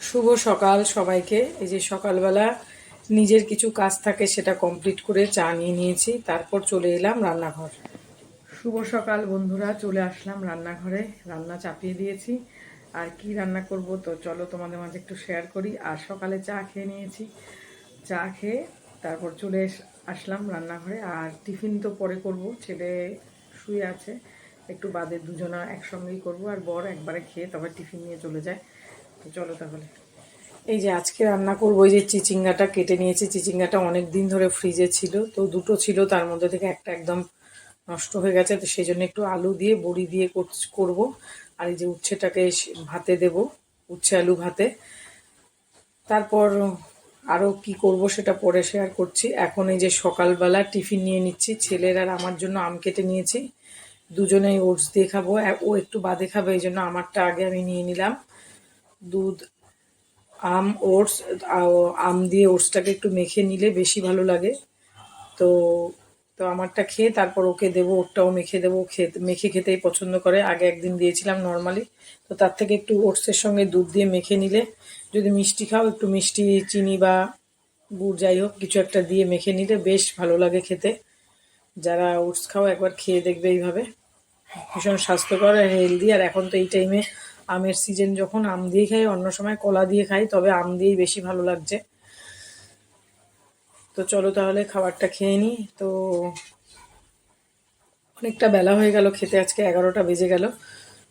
শুভ সকাল সবাইকে। এই যে সকালবেলা নিজের কিছু কাজ থাকে সেটা কমপ্লিট করে চা নিয়ে নিয়েছি তারপর চলে এলাম রান্নাঘর। শুভ সকাল বন্ধুরা চলে আসলাম রান্নাঘরে। রান্না চাপিয়ে দিয়েছি। আর কি রান্না করব তো চলো তোমাদের মাঝে একটু শেয়ার করি। আর সকালে চা খেয়ে নিয়েছি। চা খেয়ে তারপর চলে এস- আসলাম রান্নাঘরে, আর টিফিন তো পরে করব, ছেলে শুয়ে আছে, একটু বাদে দুজনা একসঙ্গেই করব, আর বর একবারে খেয়ে তবে টিফিন নিয়ে চলে যায়। তো চলো তাহলে। এই যে আজকে রান্না করব, এই যে চিচিঙ্গাটা কেটে নিয়েছি, চিচিঙ্গাটা অনেক দিন ধরে ফ্রিজে ছিল, তো দুটো ছিল, তার মধ্যে থেকে একটা একদম নষ্ট হয়ে গেছে, তো সেই জন্য একটু আলু দিয়ে, বড়ি দিয়ে করব। আর এই যে উচ্ছেটাকে ভাতে দেব, উচ্ছে আলু ভাতে। তারপর আরও কি করব সেটা পরে শেয়ার করছি। এখন এই যে সকালবেলা টিফিন নিয়ে নিচ্ছি, ছেলের আর আমার জন্য আম কেটে নিয়েছি। দুজনেই ওটস দিয়ে খাব। ও একটু বাদে খাবে, এই জন্য আমারটা আগে আমি নিয়ে নিলাম। দুধ, আম, ওটস আম দিয়ে ওটসটাকে একটু মেখে নিলে বেশি ভালো লাগে। তো তো আমারটা খেয়ে তারপর ওকে দেবো ওরটাও মেখে দেবো। খেতে, মেখে খেতেই পছন্দ করে। আগে একদিন দিয়েছিলাম নর্মালি তো তার থেকে একটু ওটসের সঙ্গে দুধ দিয়ে মেখে নিলে যদি মিষ্টি খাও একটু মিষ্টি চিনি বা গুড় যাই হোক কিছু একটা দিয়ে মেখে নিলে বেশ ভালো লাগে খেতে। যারা ওটস খাও একবার খেয়ে দেখবে এইভাবে। ভীষণ স্বাস্থ্যকর আর হেলদি আর এখন তো এই টাইমে আমের সিজন যখন আম দিয়ে খাই অন্য সময় কলা দিয়ে খাই তবে আম দিয়েই বেশি ভালো লাগছে। তো চলো তাহলে খাবারটা খেয়ে নিই তো অনেকটা বেলা হয়ে গেল খেতে আজকে এগারোটা বেজে গেল।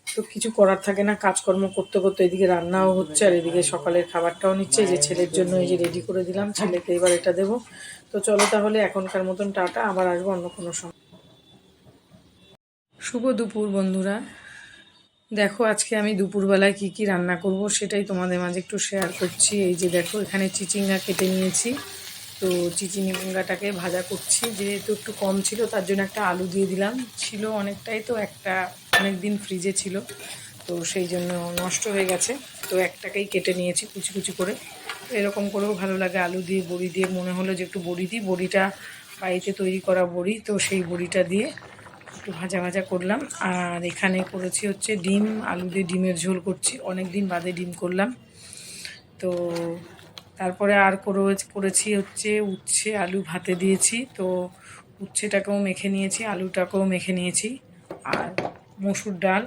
তো কিছু করার থাকে না, কাজকর্ম করতে করতে এদিকে রান্নাও হচ্ছে আর এদিকে সকালের খাবারটাও নিচ্ছে। যে ছেলের জন্য এই যে রেডি করে দিলাম, ছেলেকে এবার এটা দেবো। তো চলো তাহলে এখনকার মতন টাটা, আবার আসব অন্য কোনো সময় শুভ দুপুর বন্ধুরা। দেখো, আজকে আমি দুপুরবেলায় কি কি রান্না করব সেটাই তোমাদের মাঝে একটু শেয়ার করছি। এই যে দেখো, এখানে চিচিঙ্গা কেটে নিয়েছি। তো চিচিঙ্গাটাকে ভাজা করছি। যেহেতু একটু কম ছিল, তার জন্য একটা আলু দিয়ে দিলাম। ছিল অনেকটাই তো, একটা অনেক দিন ফ্রিজে ছিল। তো সেই জন্য নষ্ট হয়ে গেছে। তো একটাকেই কেটে নিয়েছি কুচি কুচি করে। এরকম করেও ভালো লাগে আলু দিয়ে, বড়ি দিয়ে। মনে হলো যে একটু বড়ি দিই। বড়িটা বাড়িতে তৈরি করা বড়ি, তো সেই বড়িটা দিয়ে একটু ভাজা ভাজা করলাম। আর এখানে করেছি হচ্ছে ডিম। আলু দিয়ে ডিমের ঝোল করছি। অনেক দিন বাদে ডিম করলাম। তো তারপরে আর করে করেছি হচ্ছে উচ্ছে, আলু ভাতে দিয়েছি। তো উচ্ছেটাকেও মেখে নিয়েছি, আলুটাকেও মেখে নিয়েছি। আর মসুর ডাল।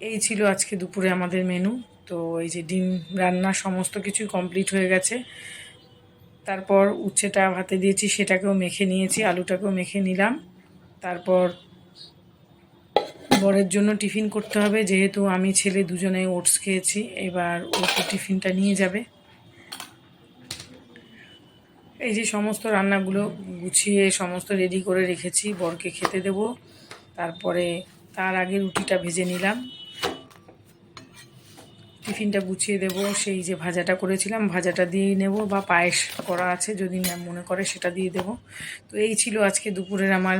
এই ছিল আজকে দুপুরে আমাদের মেনু। তো এই যে ডিম রান্না সমস্ত কিছুই কমপ্লিট হয়ে গেছে। তারপর উচ্ছেটা ভাতে দিয়েছি, সেটাকেও মেখে নিয়েছি, আলুটাকেও মেখে নিলাম। তারপর বরের জন্য টিফিন করতে হবে। যেহেতু আমি, ছেলে দুজনে ওটস খেয়েছি, এবার ও তো টিফিনটা নিয়ে যাবে। এই যে সমস্ত রান্নাগুলো গুছিয়ে সমস্ত রেডি করে রেখেছি, বরকে খেতে দেব। তারপরে তার আগে রুটিটা ভেজে নিলাম। টিফিনটা গুছিয়ে দেব, সেই যে ভাজাটা করেছিলাম, ভাজাটা দিয়ে নেব, বা পায়েস করা আছে, যদি ম্যাম মনে করে সেটা দিয়ে দেব। তো এই ছিল আজকে দুপুরের আমার